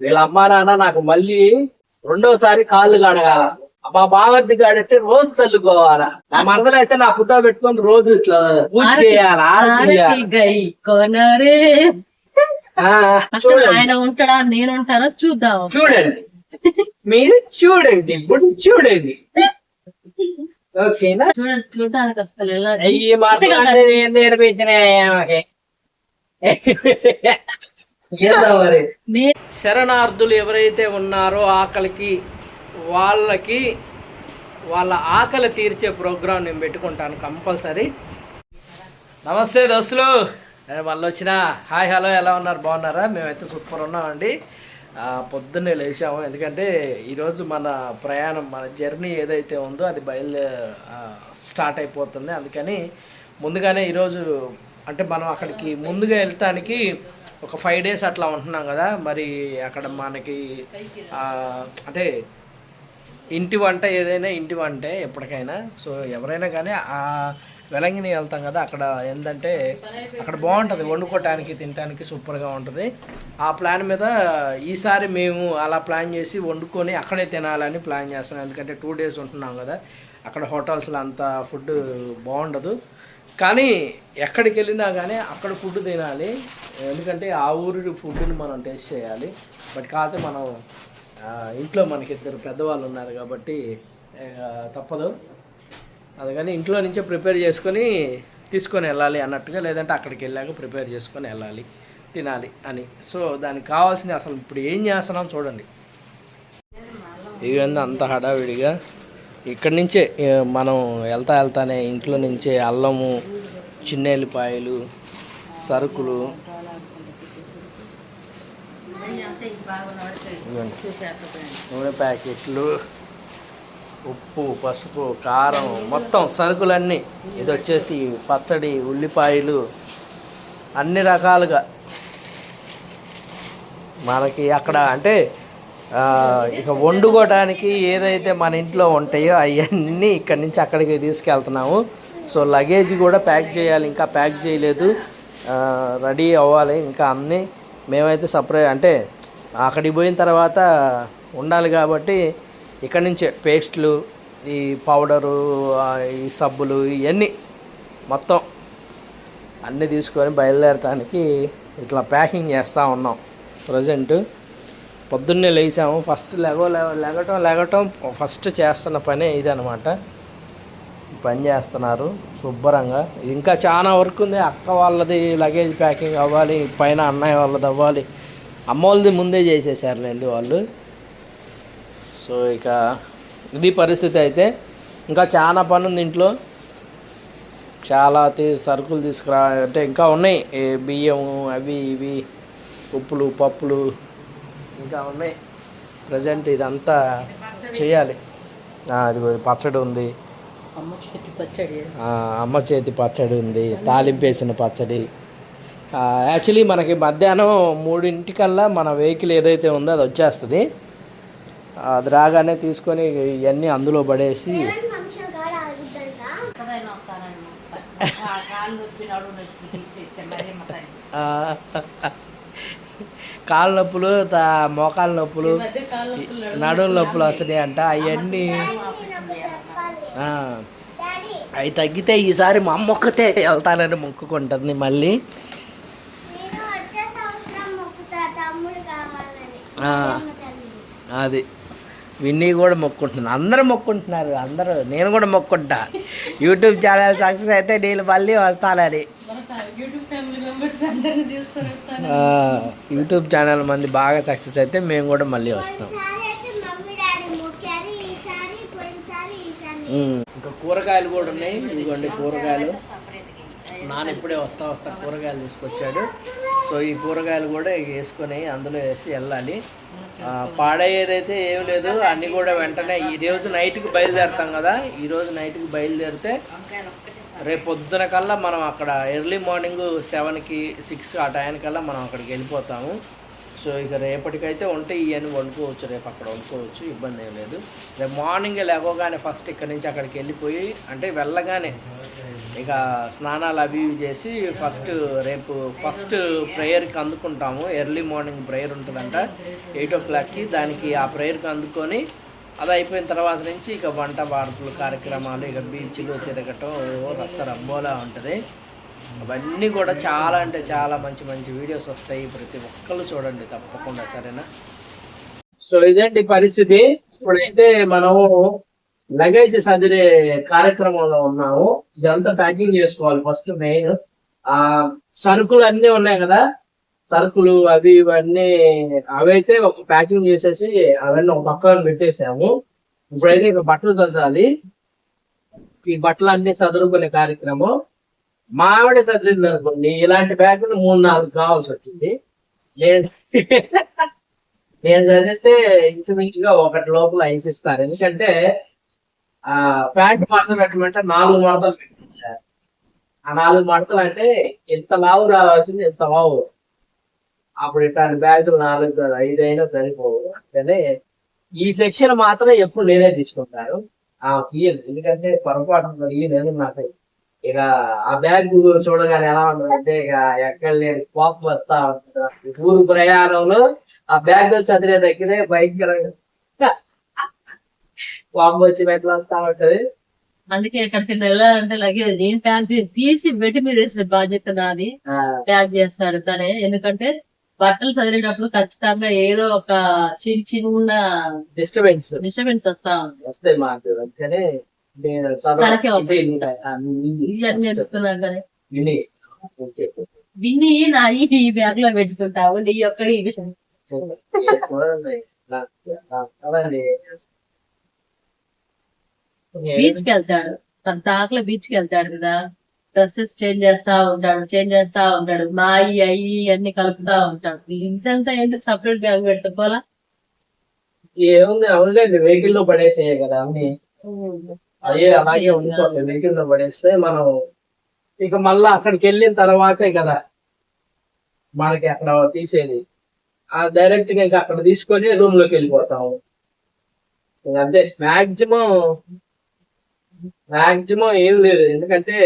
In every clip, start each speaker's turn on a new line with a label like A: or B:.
A: వీళ్ళ అమ్మా నాన్న నాకు మళ్ళీ రెండోసారి కాళ్ళు కడగాల. మా బావర్ది గాడైతే రోజు చల్లుకోవాలా. నా మరదలు అయితే నా ఫోటో పెట్టుకొని రోజు ఇట్లా పూజ చేయాలి
B: ఆయన ఉంటాడా? నేను ఉంటానో చూద్దాం.
A: చూడండి. మీరు చూడండి. ఇప్పుడు చూడండి. ఓకేనా?
B: చూడండి చూడడానికి ఎలా
A: ఈ నేను నేర్పించిన శరణార్థులు ఎవరైతే ఉన్నారో ఆకలికి వాళ్ళకి వాళ్ళ ఆకలి తీర్చే ప్రోగ్రాం నేను పెట్టుకుంటాను కంపల్సరీ. నమస్తే దోస్తులు. నేను మళ్ళీ వచ్చిన హాయ్ హలో ఎలా ఉన్నారు? బాగున్నారా? మేమైతే సూపర్ ఉన్నామండి. పొద్దున్నే లేచాము. ఎందుకంటే ఈరోజు మన ప్రయాణం మన జర్నీ ఏదైతే ఉందో అది బయలు స్టార్ట్ అయిపోతుంది. అందుకని ముందుగానే ఈరోజు అంటే మనం అక్కడికి ముందుగా వెళ్ళటానికి ఒక ఫైవ్ డేస్ అట్లా ఉంటున్నాం కదా మరి అక్కడ మనకి అంటే ఇంటి వంట ఏదైనా ఇంటి వంటే ఎప్పటికైనా. సో ఎవరైనా కానీ ఆ వెలంగిని వెళ్తాం కదా అక్కడ ఏంటంటే అక్కడ బాగుంటుంది వండుకోవటానికి తినడానికి సూపర్గా ఉంటుంది. ఆ ప్లాన్ మీద ఈసారి మేము అలా ప్లాన్ చేసి వండుకొని అక్కడే తినాలని ప్లాన్ చేస్తున్నాం. ఎందుకంటే టూ డేస్ ఉంటున్నాం కదా అక్కడ హోటల్స్లో అంత ఫుడ్ బాగుండదు. కానీ ఎక్కడికి వెళ్ళినా కానీ అక్కడ ఫుడ్ తినాలి. ఎందుకంటే ఆ ఊరి ఫుడ్ని మనం టేస్ట్ చేయాలి. బట్ కాకపోతే మనం ఇంట్లో మనకి ఇద్దరు పెద్దవాళ్ళు ఉన్నారు కాబట్టి తప్పదు. అందుకని ఇంట్లో నుంచే ప్రిపేర్ చేసుకొని తీసుకొని వెళ్ళాలి అన్నట్టుగా లేదంటే అక్కడికి వెళ్ళాక ప్రిపేర్ చేసుకొని వెళ్ళాలి తినాలి అని. సో దానికి కావాల్సిన అసలు ఇప్పుడు ఏం చేస్తున్నాం చూడండి. ఇవన్నీ అంత హడావిడిగా. ఇక్కడి నుంచే మనం వెళ్తా వెళ్తానే ఇంట్లో నుంచే అల్లము చిన్న ఎల్లిపాయలు సరుకులు నూనె ప్యాకెట్లు ఉప్పు పసుపు కారం మొత్తం సరుకులన్నీ. ఇది వచ్చేసి పచ్చడి ఉల్లిపాయలు అన్ని రకాలుగా. మనకి అక్కడ అంటే ఇక వండుకోవడానికి ఏదైతే మన ఇంట్లో ఉంటాయో అవన్నీ ఇక్కడి నుంచి అక్కడికి తీసుకెళ్తున్నాము. సో లగేజ్ కూడా ప్యాక్ చేయాలి ఇంకా ప్యాక్ చేయలేదు. రెడీ అవ్వాలి ఇంకా అన్నీ మేమైతే సపరేట్ అంటే అక్కడికి పోయిన తర్వాత ఉండాలి కాబట్టి ఇక్కడి నుంచే పేస్ట్లు ఈ పౌడరు ఈ సబ్బులు ఇవన్నీ మొత్తం అన్నీ తీసుకొని బయలుదేరటానికి ఇట్లా ప్యాకింగ్ చేస్తూ ఉన్నాం. ప్రజెంటు పొద్దున్నే లేచాము. ఫస్ట్ లెగో లెగ- లెగటం లెగటం ఫస్ట్ చేస్తున్న పనే ఇదనమాట పని చేస్తున్నారు శుభ్రంగా. ఇంకా చాలా వర్క్ ఉంది. అక్క వాళ్ళది లగేజ్ ప్యాకింగ్ అవ్వాలి పైన అన్నయ్య వాళ్ళది అవ్వాలి. అమ్మ వాళ్ళది ముందే చేసేసారులేండి వాళ్ళు. సో ఇక ఇది పరిస్థితి అయితే. ఇంకా చాలా పని ఉంది ఇంట్లో. చాలా తీ- సరుకులు తీసుకురా అంటే ఇంకా ఉన్నాయి. బియ్యం అవి ఇవి ఉప్పులు పప్పులు ఇంకా ఉన్నాయి. ప్రజెంట్ ఇదంతా చేయాలి. ఆ, అదిగో పచ్చడి ఉంది.
B: అమ్మ చేతి పచ్చడి.
A: ఆ, అమ్మ చేతి పచ్చడి ఉంది. తాలింపేసిన పచ్చడి. యాక్చువల్లీ మనకి మధ్యాహ్నం మూడింటికల్లా మన వెహికల్ ఏదైతే ఉందో అది వచ్చేస్తుంది. అది రాగానే తీసుకొని ఇవన్నీ అందులో పడేసి
B: కాళ్ళు
A: నొప్పులు తా- మోకాళ్ళ నొప్పులు
B: కాళ్ళు నొప్పులు
A: వస్తున్నాయి అంట అవన్నీ. అవి తగ్గితే ఈసారి మా అమ్మ ఒక్కతే వెళ్తానని మొక్కుకుంటుంది మళ్ళీ.
C: నేను వచ్చే సంవత్సరం మొక్కుతా తమ్ముడు కావాలని.
A: ఆ, అది. విన్నీ కూడా మొక్కుంటున్నాను అందరూ మొక్కుంటున్నారు. అందరూ. నేను కూడా మొక్కుంటా. యూట్యూబ్ ఛానల్ సక్సెస్ అయితే నేను మళ్ళీ వస్తానని.
B: యూట్యూబ్
A: ఛానల్ మంది బాగా సక్సెస్ అయితే మేము కూడా మళ్ళీ వస్తాం.
C: ఈసారి అయితే మమ్మీ డాడీ మొక్కారు ఈసారి పోయినసారి ఈసారి.
A: ఉమ్. ఇంకా కూరగాయలు కూడా ఉన్నాయి. ఇదిగోండి కూరగాయలు. నాన్న ఇప్పుడే వస్తా వస్తా కూరగాయలు తీసుకొచ్చాడు. సో ఈ కూరగాయలు కూడా వేసుకొని అందులో వేసి వెళ్ళాలి. ఆ, పాడయ్యేదైతే ఏం లేదు. అన్నీ కూడా వెంటనే ఈ రోజు నైట్కి బయలుదేరుతాం కదా. ఈ రోజు నైట్కి బయలుదేరితే రేపు పొద్దున కల్లా మనం అక్కడ ఎర్లీ మార్నింగ్ సెవెన్కి సిక్స్ ఆ టైంకల్లా మనం అక్కడికి వెళ్ళిపోతాము. సో ఇక రేపటికైతే ఉంటే ఇవన్నీ వండుకోవచ్చు రేపు అక్కడ వండుకోవచ్చు ఇబ్బంది ఏం లేదు. రేపు మార్నింగ్ లేవగానే ఫస్ట్ ఇక్కడ నుంచి అక్కడికి వెళ్ళిపోయి అంటే వెళ్ళగానే ఇక స్నానాలు అవి ఇవి చేసి ఫస్ట్ రేపు ఫస్ట్ ప్రేయర్కి అందుకుంటాము. ఎర్లీ మార్నింగ్ ప్రేయర్ ఉంటుందంట ఎయిట్ ఓ క్లాక్కి. దానికి ఆ ప్రేయర్కి అందుకొని అది అయిపోయిన తర్వాత నుంచి ఇక వంట వార్పులు కార్యక్రమాలు ఇక బీచ్లు తిరగటం ఓ రచ్చ రబ్బోలా ఉంటుంది. అవన్నీ కూడా చాలా అంటే చాలా మంచి మంచి వీడియోస్ వస్తాయి. ప్రతి ఒక్కళ్ళు చూడండి తప్పకుండా సరేనా? సో ఇదేంటి పరిస్థితి? ఇప్పుడైతే మనము లగేజ్ సదిరే కార్యక్రమంలో ఉన్నాము. ఇదంతా ప్యాకింగ్ చేసుకోవాలి. First main. ఆ సరుకులు అన్నీ ఉన్నాయి కదా? సరుకులు అవి ఇవన్నీ అవైతే ఒక ప్యాకింగ్ చేసేసి అవన్నీ ఒక పక్కన పెట్టేసాము ఇప్పుడైతే ఇక బట్టలు చదవాలి ఈ బట్టలు అన్ని చదువుకునే కార్యక్రమం. మా ఆవిడ చదివింది అనుకోండి ఇలాంటి బ్యాగులు మూడు నాలుగు కావాల్సి వచ్చింది. నేను నేను చదివితే ఇంచుమించుగా ఒకటి లోపల హింసిస్తారు ఎందుకంటే ఆ ప్యాంట్ మడత పెట్టమంటే నాలుగు మడతలు పెట్టారు. ఆ నాలుగు మడతలు అంటే ఎంత లావు రావాల్సింది ఎంత లావు అప్పుడు ఇట్లాంటి బ్యాగులు నాలుగు కాదు, ఐదు అయినా సరిపోవు. కానీ ఈ సెక్షన్ మాత్రం ఎప్పుడు నేనే తీసుకుంటాను. ఆ తీయదు ఎందుకంటే పొరపాటు నేను నాకు ఇక ఆ బ్యాగ్ చూడగానే ఎలా ఉంటుందంటే ఇక ఎక్కడ లేని కోపం వస్తా ఉంటుంది. ఊరు ప్రయాణంలో ఆ బ్యాగ్ చదివే దగ్గరే భయంకరంగా కోపం వచ్చి పెట్టేస్తా ఉంటది.
B: అందుకే ఎక్కడికి వెళ్ళాలంటే లగేజ్ నేను ప్యాక్ తీసి బెడ్ మీద వేసే బాధ్యత నాది.
A: ఆ,
B: ప్యాక్ చేస్తాడు తనే. ఎందుకంటే బట్టలు చదివేటప్పుడు ఖచ్చితంగా ఏదో ఒక చిన్న చిన్న
A: డిస్టర్బెన్స్
B: డిస్టర్బెన్స్ వస్తా ఉంది
A: వస్తాయి మాకు అందుకని నేను చదవ-
B: తనకే ఒక-
A: ఇదే ఉంటాయి. ఆ, ఇన్ని-
B: ఇవన్నీ చెప్తున్నా కానీ
A: ఇన్ని ఇస్తాను. నేను చెప్పు.
B: విని నా ఈ బ్యాగ్లో పెట్టుకుంటావు నీ ఒక్కడి
A: అదండి.
B: బీచ్కి వెళ్తాడు తన తాకలో బీచ్కి వెళ్తాడు కదా డ్రెస్సెస్ చేంజ్ చేస్తా ఉంటాడు చేంజ్ చేస్తా ఉంటాడు. మా అయ్యి అయ్యి అన్ని కలుపుతా ఉంటాడు. ఇంతంతా ఎందుకు సపరేట్ బ్యాగ్ పెట్టుకోవాలా?
A: ఏముంది అవునులేండి వెహికల్లో పడేసే కదా అన్ని. అయ్యే అలాగే ఉండిపోతుంది వెహికల్లో పడేస్తే మనం ఇక మళ్ళా అక్కడికి వెళ్ళిన తర్వాతే కదా మనకి అక్కడ తీసేది. ఆ డైరెక్ట్గా ఇంకా అక్కడ తీసుకొని రూమ్లోకి వెళ్ళిపోతాము. అంతే. మాక్సిమం మాక్సిమం ఏం లేదు. ఎందుకంటే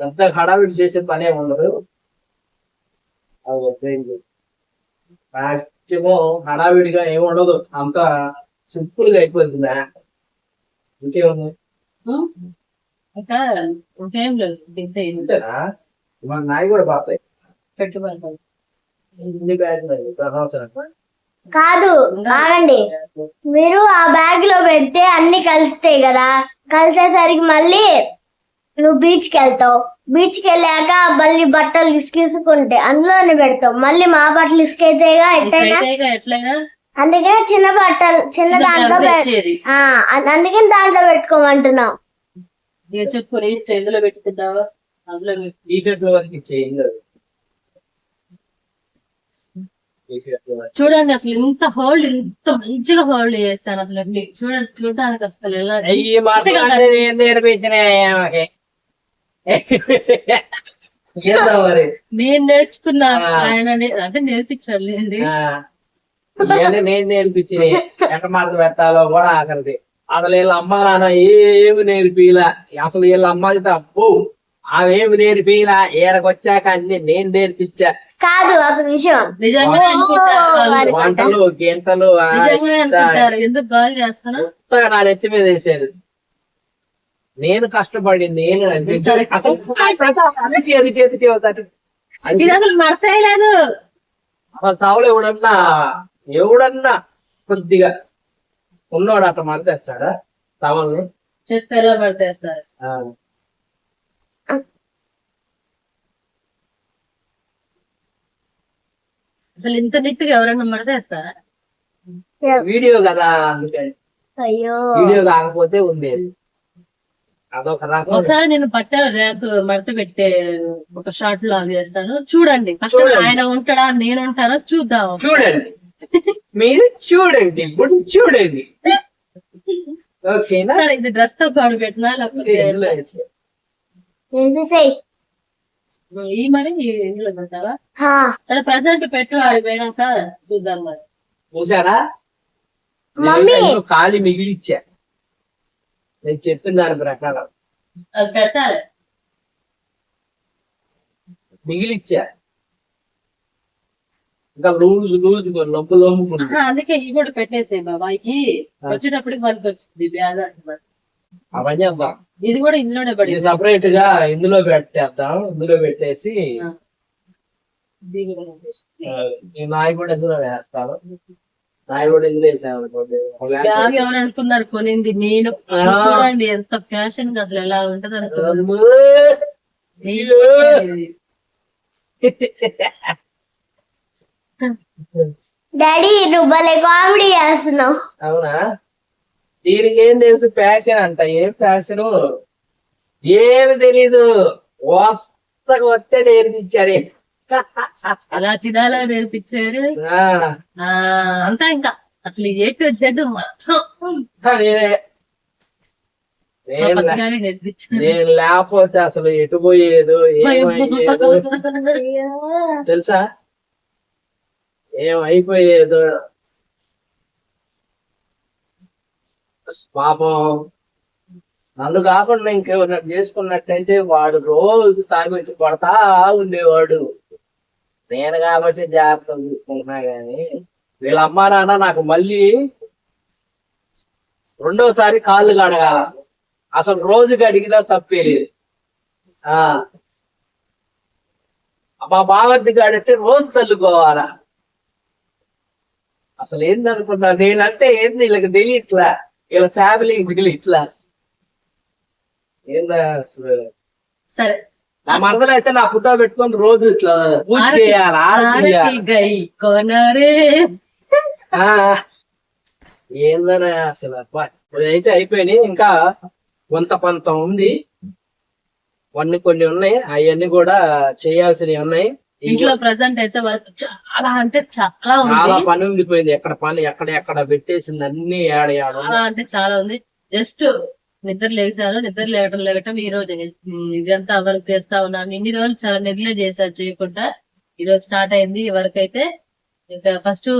A: పెద్ద హడావిడి చేసే పనే ఉండదు. మాక్సిమం హడావిడిగా ఏమి ఉండదు. అంతా సింపుల్గా అయిపోతుంది. ఇంకేముంది?
B: ఇంకా లేదు.
A: మన నాయి కూడా
B: పెట్టుబడి
A: అనవసరం.
C: కాదు. ఆగండి. మీరు ఆ బ్యాగ్లో పెడితే అన్ని కలుస్తాయి కదా. కలిసేసరికి మళ్ళీ నువ్వు బీచ్కి వెళ్తావు. బీచ్కి వెళ్ళాక మళ్ళీ బట్టలు ఇసుకేసుకుంటే అందులోనే పెడతావు. మళ్ళీ మా బట్టలు ఇసుకైతేగా
B: అయితే ఎట్లయినా?
C: అందుకనే చిన్న బట్టలు చిన్న దాంట్లో పె-
B: తెచ్చేది.
C: ఆ, అ- అందుకని దాంట్లో పెట్టుకోమంటున్నాం
B: ఇక చెప్పు నీ ఇష్టం ఎందులో పెట్టుకుంటావా? అందులో. చూడండి అసలు ఇంత హోల్డ్ ఇంత మంచిగా హోల్డ్ చేస్తాను అసలు చూడండి చూడడానికి అసలు ఎలా
A: నేను
B: నేర్చుకున్నా. ఆయన అంటే నేర్పించాలి
A: ఆ, ఇవన్నీ నేను నేర్పించినాయి ఎట్ట మాట పెట్టాలో కూడా ఆఖరిది అసలు వీళ్ళ అమ్మ నాన్న ఏమి నేర్పిలా? అసలు వీళ్ళ అమ్మ తప్పు ఆమెమి నేర్పిలా? ఈడకొచ్చాక అన్ని నేను నేర్పించా.
C: కాదు ఒక
B: వాళ్ళు.
A: వంటలు గీంతలు
B: ఎందుకు గాలి చేస్తాను
A: నా నెత్తి మీద వేసాడు నేను కష్టపడి నేను
B: సరే.
A: అసలు
B: లేదు
A: తావులు ఎవడన్నా ఎవడన్నా కొద్దిగా ఉన్నోడు అట్లా మరితేస్తాడా? తవల్ని?
B: ఎలా పడతేస్తారు అసలు ఇంత నీట్గా ఎవరైనా మడతేస్తారా
A: వీడియో కదా అందుకని.
C: అయ్యో.
A: వీడియో కాకపోతే ఉండేది. రకం
B: ఒకసారి నేను పట్ట ర్యాక్ మడత పెట్టే ఒక షార్ట్ లాగ్ చేస్తాను చూడండి. ఫస్ట్. ఆయన ఉంటాడా నేను ఉంటానా చూద్దాం.
A: చూడండి. మీరు చూడండి. ఇప్పుడు చూడండి. ఓకేనా?
B: సరే ఇది డ్రెస్తో పాడు పెట్టినా? లేకపోతే ఈ మరి ఇంట్లో పెడతావా? సరే ప్రజెంట్ పెట్టు అది పోయినాక చూద్దాం మరి.
A: చూసారా? ఖాళీ మిగిలిచ్చా. నేను చెప్పిన దాని ప్రకారం.
B: అది పెట్టాలి.
A: మిగిలిచ్చా? ఇంకా లూజ్ లూజ్ లొంపు లొంపుకుంది
B: అందుకే ఇవి కూడా పెట్టేసే బాబా. ఇవి వచ్చేటప్పుడు మనకి వచ్చింది అంటున్నాడు.
A: అవన్నీ చేద్దాం
B: ఇది కూడా ఇందులోనే
A: ఇది
B: పడింది.
A: సపరేట్గా ఇందులో పెట్టేద్దాం. ఇందులో పెట్టేసి నాయి కూడా ఇందులో వేస్తాను.
B: బ్యాగ్
A: వేస్తాను.
B: ఎవరు అనుకున్నారు? కొనింది నేను. చూడండి ఎంత ఫ్యాషన్గా అసలు ఎలా ఉంటది
C: డాడీ నువ్వు భలే కామెడీ చేస్తున్నావు.
A: అవునా? దీనికి ఏం తెలుసు? ఫ్యాషన్ అంట. ఏం ఫ్యాషన్? ఏమి తెలీదు. వస్తకు వస్తే నేర్పించారు
B: అలా తినాలా నేర్పించాడు.
A: ఆ,
B: ఆ అంతా ఇంకా అసలు ఏ టు జెడ్ మొత్తం
A: అంతా నేనే. లేకపోతే అసలు ఎటు పోయేదో ఏమయ్యేదో తెలుసా? ఏమైపోయేదో పాపం. నన్ను కాకుండా ఇంకెవరు చేసుకున్నట్టయితే వాడు రోజు తాగి వచ్చి పడతా ఉండేవాడు. నేను కాబట్టి జాగ్రత్త చూసుకుంటున్నా గాని వీళ్ళ అమ్మా నాన్న నాకు మళ్ళీ రెండోసారి కాళ్ళు కడగాల. అసలు రోజుకి అడిగినా తప్పే లేదు. ఆ. మా బావర్ది కాడితే రోజు చల్లుకోవాలా. అసలు ఏందనుకున్నా నేనంటే ఏంది వీళ్ళకి తెలియట్లా? వీళ్ళ ఫ్యామిలీకి తెలియట్లా? ఏందా అసలు?
B: సరే.
A: నా మరదలు అయితే నా ఫోటో పెట్టుకొని రోజు ఇట్లా పూజ చేయాలి ఆరతి ఆ ఏందనే అసలు అబ్బా, ఇదైతే అయిపోయినాయి. ఇంకా కొంత కొంత ఉంది. కొన్ని కొన్ని ఉన్నాయి. అవన్నీ కూడా చేయాల్సినవి ఉన్నాయి.
B: ఇంట్లో ప్రజెంట్ అయితే వర్క్ చాలా అంటే చాలా ఉంది.
A: చాలా పని ఉండిపోయింది. ఎక్కడ పని ఎక్కడ ఎక్కడ పెట్టేసింది అన్ని ఏడ ఏడ ఉన్నాయి.
B: చాలా అంటే చాలా ఉంది. జస్ట్ నిద్ర లేసాను నిద్ర లేవటం లేవటం ఈ రోజు. ఇదంతా వర్క్ చేస్తా ఉన్నాను. ఇన్ని రోజులు చాలా నెగ్లెక్ట్ చేశాను చేయకుండా. ఈ రోజు స్టార్ట్ అయింది ఈ వర్క్ అయితే. ఇంకా ఫస్ట్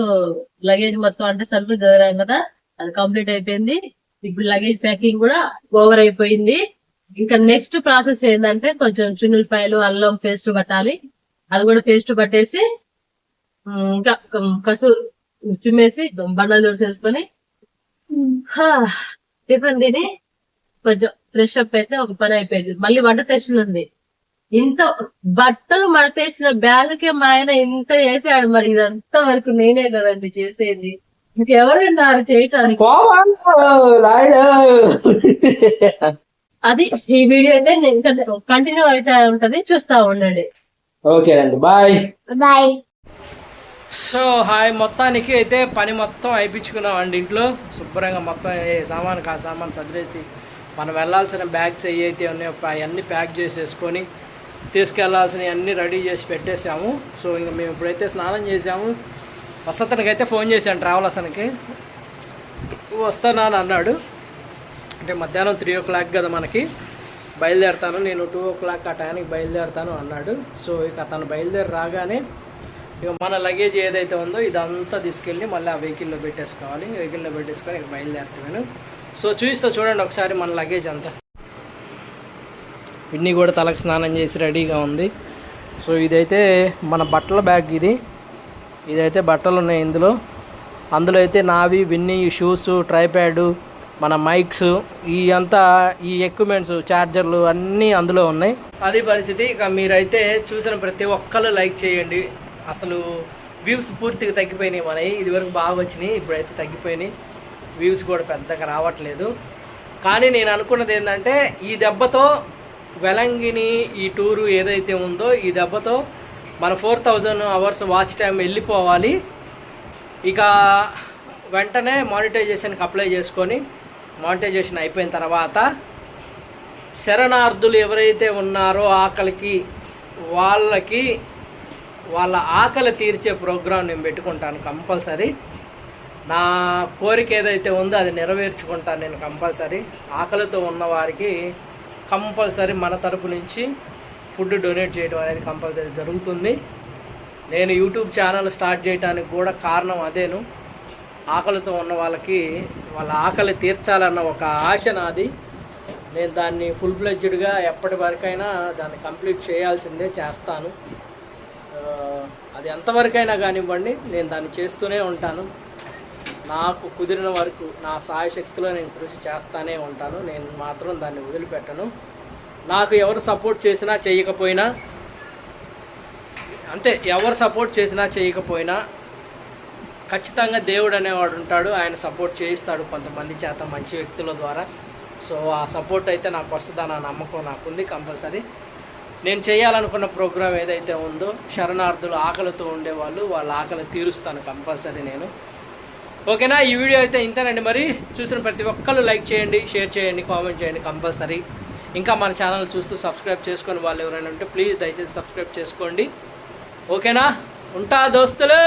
B: లగేజ్ మొత్తం అంటే సరుకులు చదివాం కదా అది కంప్లీట్ అయిపోయింది. ఇప్పుడు లగేజ్ ప్యాకింగ్ కూడా ఓవర్ అయిపోయింది. ఇంకా నెక్స్ట్ ప్రాసెస్ ఏంటంటే కొంచెం చున్నులపాయలు అల్లం పేస్ట్ పట్టాలి. అది కూడా పేస్ట్ పట్టేసి ఇంకా కసు చిమ్మేసి బండలు దొరిసేసుకొని టిఫిన్ తిని కొంచెం ఫ్రెష్ అప్ అయితే ఒక పని అయిపోయింది. మళ్ళీ వంట సెక్షన్ ఉంది. ఇంత బట్టలు మడతేసిన బ్యాగ్కి మా ఆయన ఇంత వేసాడు మరి. ఇదంతా వరకు నేనే కదండి చేసేది. ఇంకెవరున్నారు చేయటానికి. అది ఈ వీడియో అయితే కంటిన్యూ అయితే ఉంటది. చూస్తా ఉండండి.
A: ఓకేనండి బాయ్.
C: బాయ్.
A: So hi. మొత్తానికి అయితే పని మొత్తం అయిపించుకున్నాం అండి ఇంట్లో. శుభ్రంగా మొత్తం ఏ సామాన్ కా సామాన్ సదిరేసి మనం వెళ్ళాల్సిన బ్యాగ్స్ ఏవైతే అయితే ఉన్నాయో అవన్నీ ప్యాక్ చేసేసుకొని తీసుకెళ్ళాల్సినవి అన్నీ రెడీ చేసి పెట్టేసాము సో ఇంక మేము ఇప్పుడైతే స్నానం చేసాము వసతనికి అయితే ఫోన్ చేశాను ట్రావెలర్స్కి వస్తానా? అని అన్నాడు. అంటే మధ్యాహ్నం త్రీ ఓ క్లాక్ కదా మనకి. బయలుదేరుతాను. నేను టూ ఓ క్లాక్ ఆ టైంకి బయలుదేరుతాను అన్నాడు. సో ఇక అతను బయలుదేరి రాగానే ఇక మన లగేజ్ ఏదైతే ఉందో ఇదంతా తీసుకెళ్ళి మళ్ళీ ఆ వెహికల్లో పెట్టేసుకోవాలి. వెహికల్లో పెట్టేసుకొని ఇక బయలుదేరుతాను సో చూపిస్తా చూడండి ఒకసారి మన లగేజ్ అంతా. ఇన్ని కూడా తలకు స్నానం చేసి రెడీగా ఉంది. సో ఇదైతే మన బట్టల బ్యాగ్ ఇది. ఇదైతే బట్టలు ఉన్నాయి ఇందులో. అందులో అయితే నావి విన్ని షూస్ ట్రైప్యాడు మన మైక్స్ ఈ అంతా ఈ ఎక్విప్మెంట్స్ ఛార్జర్లు అన్నీ అందులో ఉన్నాయి. అది పరిస్థితి. ఇక మీరైతే చూసిన ప్రతి ఒక్కరు లైక్ చేయండి. అసలు వ్యూస్ పూర్తిగా తగ్గిపోయినాయి మనవి. ఇదివరకు బాగా వచ్చినాయి ఇప్పుడైతే తగ్గిపోయినాయి. వ్యూస్ కూడా పెద్దగా రావట్లేదు. కానీ నేను అనుకున్నది ఏంటంటే ఈ దెబ్బతో వెలంగిని ఈ టూరు ఏదైతే ఉందో ఈ దెబ్బతో మన four thousand hours watch time వెళ్ళిపోవాలి. ఇక వెంటనే మానిటైజేషన్కి అప్లై చేసుకొని మానిటైజేషన్ అయిపోయిన తర్వాత శరణార్థులు ఎవరైతే ఉన్నారో ఆకలికి వాళ్ళకి వాళ్ళ ఆకలి తీర్చే ప్రోగ్రాం నేను పెట్టుకుంటాను కంపల్సరీ. నా కోరిక ఏదైతే ఉందో అది నెరవేర్చుకుంటాను నేను కంపల్సరీ. ఆకలితో ఉన్న వారికి కంపల్సరీ మన తరపు నుంచి ఫుడ్ డొనేట్ చేయడం అనేది కంపల్సరీ జరుగుతుంది. నేను యూట్యూబ్ ఛానల్ స్టార్ట్ చేయడానికి కూడా కారణం అదేను. ఆకలితో ఉన్న వాళ్ళకి వాళ్ళ ఆకలి తీర్చాలన్న ఒక ఆశ నాది. నేను దాన్ని ఫుల్ ఫ్లెడ్జ్డ్గా ఎప్పటి వరకైనా దాన్ని కంప్లీట్ చేయాల్సిందే చేస్తాను. అది ఎంతవరకైనా కానివ్వండి నేను దాన్ని చేస్తూనే ఉంటాను. నాకు కుదిరిన వరకు నా సాయశక్తిలో నేను కృషి చేస్తానే ఉంటాను. నేను మాత్రం దాన్ని వదిలిపెట్టను. నాకు ఎవరు సపోర్ట్ చేసినా చేయకపోయినా అంతే ఎవరు సపోర్ట్ చేసినా చేయకపోయినా ఖచ్చితంగా దేవుడు అనేవాడు ఉంటాడు. ఆయన సపోర్ట్ చేయిస్తాడు కొంతమంది చేత మంచి వ్యక్తుల ద్వారా. సో ఆ సపోర్ట్ అయితే నాకు వస్తుందన్న నమ్మకం నాకుంది కంపల్సరీ. నేను చేయాలనుకున్న ప్రోగ్రాం ఏదైతే ఉందో శరణార్థులు ఆకలితో ఉండేవాళ్ళు వాళ్ళ ఆకలి తీరుస్తాను కంపల్సరీ నేను. ఓకేనా? ఈ వీడియో అయితే ఇంతేనండి. మరి చూసిన ప్రతి ఒక్కరు లైక్ చేయండి షేర్ చేయండి కామెంట్ చేయండి కంపల్సరీ. ఇంకా మన ఛానల్ చూస్తూ సబ్స్క్రైబ్ చేసుకొని వాళ్ళు ఎవరైనా ఉంటే ప్లీజ్ దయచేసి సబ్స్క్రైబ్ చేసుకోండి. ఓకేనా? ఉంటా దోస్తులు!